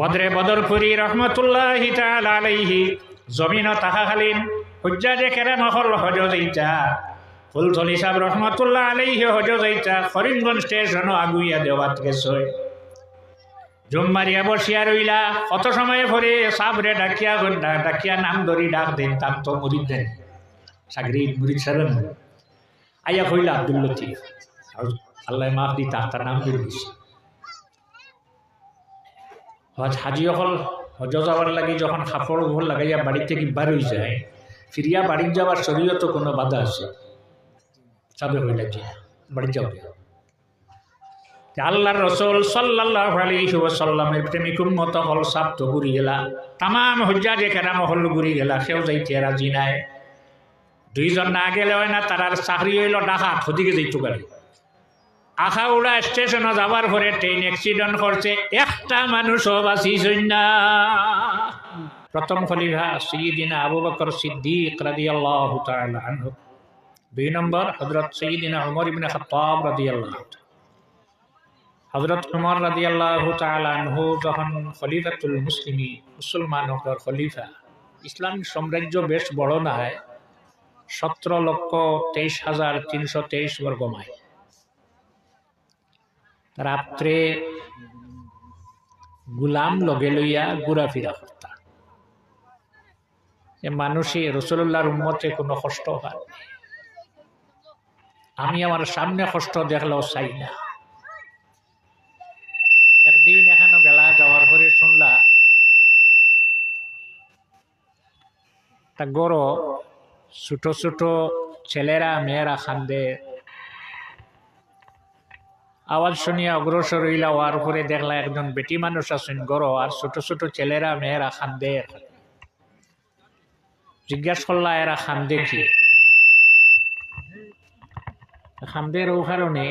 বদরে বদরপুরি রহমতুল্লাহ আলাইহি জমিন তাহাখালীন হুজ্জাজে কেরাম হল হজ যাইতা ফুলতলি সাহেব রহমতুল্লাহ আলাইহি হজ যাইতা করিমগঞ্জ স্টেশনও আগুইয়া দেওয়াত গেছে জুম্মারিয়া বসিয়া রইলা, কত সময় ভরে সাবরে ডাকিয়া ডাকিয়া নাম ধরি ডাক দেন তার তো মুরিদ দেন, সাগরি মুরিদ সারেন আইয়া কইলা আব্দুল লতিফ আর আল্লাহ মাফ দি তার নাম ধরে দিছে। হজ হাজি অকল হজ যাওয়ার লাগি যখন কাপড় ঘর লাগাইয়া বাড়ি থেকে বার হয়ে যায় ফিরিয়া বাড়ি যাওয়ার শরীরত কোনো বাধা আছে। চাবে হইলা যে বাড়ি যাও আল্লাহর রসুল সাল্লাল্লাহু আলাইহি ওয়াসাল্লামের প্রেমিক উম্মত হল সাপ তো ঘুরি গেলা, তামাম হজ্জা যে কেরাম হল ঘুরি গেলা, সেও যাইতে রাজি নাই। দুইজন না গেলে হয় না তারার চাকরি হইল ডাকা ওদিকে যাইতো গাড়ি আখাউড়া স্টেশনে যাবার পরে ট্রেন অ্যাক্সিডেন্ট করছে। একটা মানুষও বাঁচিছই না প্রথম খলিফা সৈয়দিনা আবু বকর সিদ্দিক রাদিয়াল্লাহু তাআলা আনহু। দুই নম্বর হযরত সৈয়দিনা উমর ইবনে খাত্তাব রাদিয়াল্লাহু তাআলা হজরত উমর রাজি আল্লাহ আনহু যখন খলিফাতুল মুসলিমি মুসলমানকর খলিফা ইসলামিক সাম্রাজ্য বেশ বড় না হয়, সতেরো লক্ষ তেইশ হাজার তিনশো তেইশ বর্গ মাইল। রাত্রে গুলাম লগে লইয়া ঘুরাফিরা করতা যে মানুষই রসুল্লাহর উম্মতে কোনো কষ্ট হয় আমি আমার সামনে কষ্ট দেখলেও চাই না। একদিন এখানে গেলা যাওয়ার পরে শুনলা, তা গরো ছোট ছোট ছেলেরা মেয়েরা খান্দে আওয়াজ শুনিয়া অগ্রসর হইলা হওয়ার পরে দেখলা একজন বেটি মানুষ আছেন গরো, আর ছোট ছোট ছেলেরা মেয়েরা খান্দে জিজ্ঞাসা করলা, এরা খান্দে কি? খান্দের ও কারণে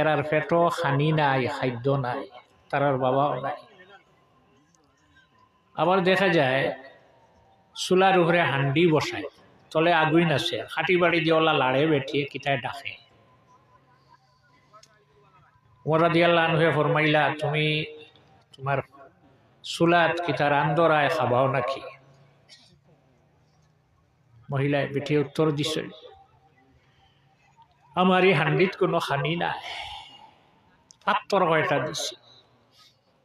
এরার পেটও খানি নাই, খাদ্য নাই, তারার বাবাও নাই। আবার দেখা যায়, চুলার উপরে হান্ডি বসায়, তলে আগুইন আছে, খাটি বাড়ি দিওলা লাড়ে বেঠিয়ে কিতায় ডাকে। ওরা দিয়াল্লা হয়ে ফরমাইলা, তুমি তোমার চুলাত কিতার আন্দরায় খাবাও নাকি? মহিলায় বেঠিয়ে উত্তর দিছে আমার এই হান্ডিত কোনো হানি নাই। পাত্তর কয়টা দিছি?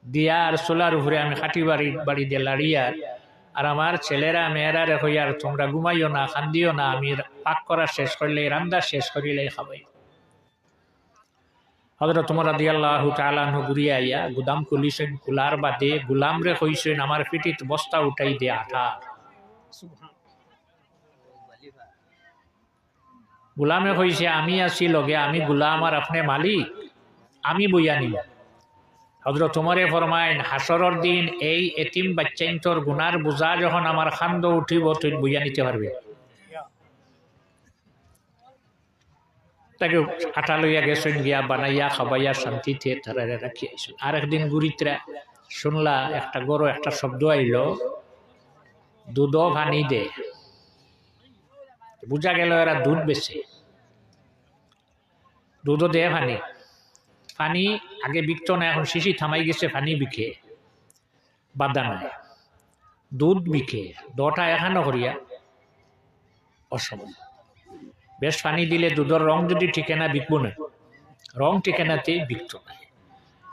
দিয়া আর চোলার উপরে আমি খাটি বাড়ি বাড়ি দিয়ে লাড়িয়ার আর আমার ছেলেরা, মেয়েরা রেখো আর তোমরা ঘুমাইও না খান্দিও না, আমি পাক করা শেষ করলে, রান্দা শেষ করিলে খাবাই। হজরত তোমার রাদি আল্লাহ তালাহ ঘুরিয়া আইয়া, গুদাম খুলিছেন কুলার বাদে গুলাম রে কইছেন আমার পিঠিত বস্তা উঠাই দে আঠা। গুলামে কইছে আমি আছি লগে, আমি গুলাম আর আপনি মালিক, আমি বইয়া নিব। হজরত তোমারে ফরমাইন হাসরর দিন এই এতিম বাচ্চাইন তোর গুনার বোঝা যখন আমার খান্দ উঠিব, তুই বইয়া নিতে পারবে। তাকে আটা লইয়া গেছেন, গিয়া বানাইয়া খাবাইয়া শান্তিতে তারা রাখি আইসুন। আর একদিন গুড়িতরা শুনলা একটা গরু, একটা শব্দ আইল, দুধ ভানি দে। বুঝা গেল এরা দুধ বেছে। দুধও দেয় ভানি। পানি আগে বিকত না, এখন শিশি থামাই গেছে পানি বিকে, বাদা নাই। দুধ বিকে দটা এখানো করিয়া অসময় বেশ পানি দিলে দুধের রং যদি ঠিকানা বিকবো না, রং ঠিকানাতেই বিকত নাই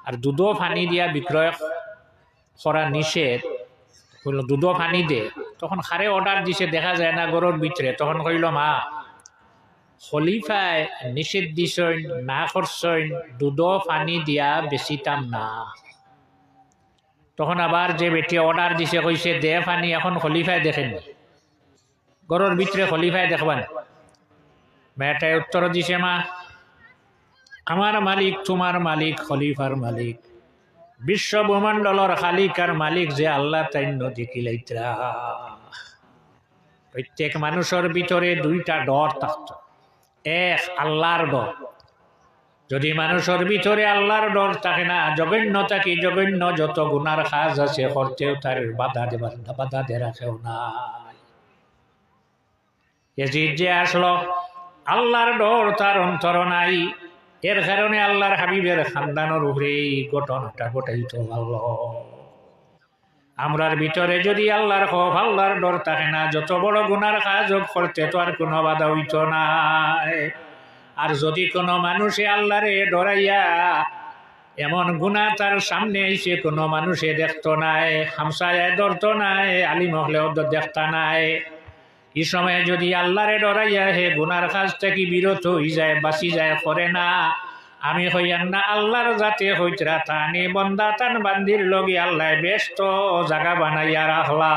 আর দুধও পানি দিয়া বিক্রয় করা নিষেধ হইল দুধও পানি দে, তখন খারে অর্ডার দিছে, দেখা যায় না গরুর ভিতরে তখন কইল, মা খলিফায় নিষেধ দিছইন না করছইন দুধও পানি দিয়া বেচিতাম না। তখন আবার যে বেটি অর্ডার দিছে কইছে দে পানি, এখন খলিফায় দেখেননি গরুর ভিতরে খলিফায় দেখবান মেয়েটায় উত্তর দিছে মা। আমার মালিক, তোমার মালিক, খলিফার মালিক বিশ্ব ব্রহ্মাণ্ডলর খালিকার মালিক যে আল্লাহ তাই নদী প্রত্যেক মানুষের ভিতরে দুইটা ডর থাকত। এক আল্লাহর ডর যদি মানুষের ভিতরে আল্লাহর ডর থাকে না, জঘন্য থাকি, জঘন্য যত গুনার কাজ আছে করতেও তার বাধা দেবার বাধা দে রাখেও না এজিদ যে আসলো আল্লাহর ডর তার অন্তর নাই। এর কারণে আল্লাহর হাবিবের খানদানোর উপরে ঘটনাটা ঘটাইতে পারল। আমরার ভিতরে যদি আল্লাহর খোফ আল্লাহর ডর থাকে না, যত বড় গুনার কাজ হোক, করতে তো আর কোনো বাধা হইত নাই আর যদি কোনো মানুষে আল্লাহরে ডরাইয়া এমন গুণা তার সামনে এসে কোনো মানুষে দেখতো নাই হামসায় ধরতো নাই, আলিম হলেও দেখতা নাই এই সময়ে যদি আল্লাহরে ডরাইয়া হে গুনার কাজটা কি বিরত হই যায়, বাঁচি যায় করে না? আমি হইয়ান না আল্লাহর যাতে হইতরা তানি বন্দা তান বান্দির লগে আল্লাহ ব্যস্ত জাগা বানাইয়া রাখলা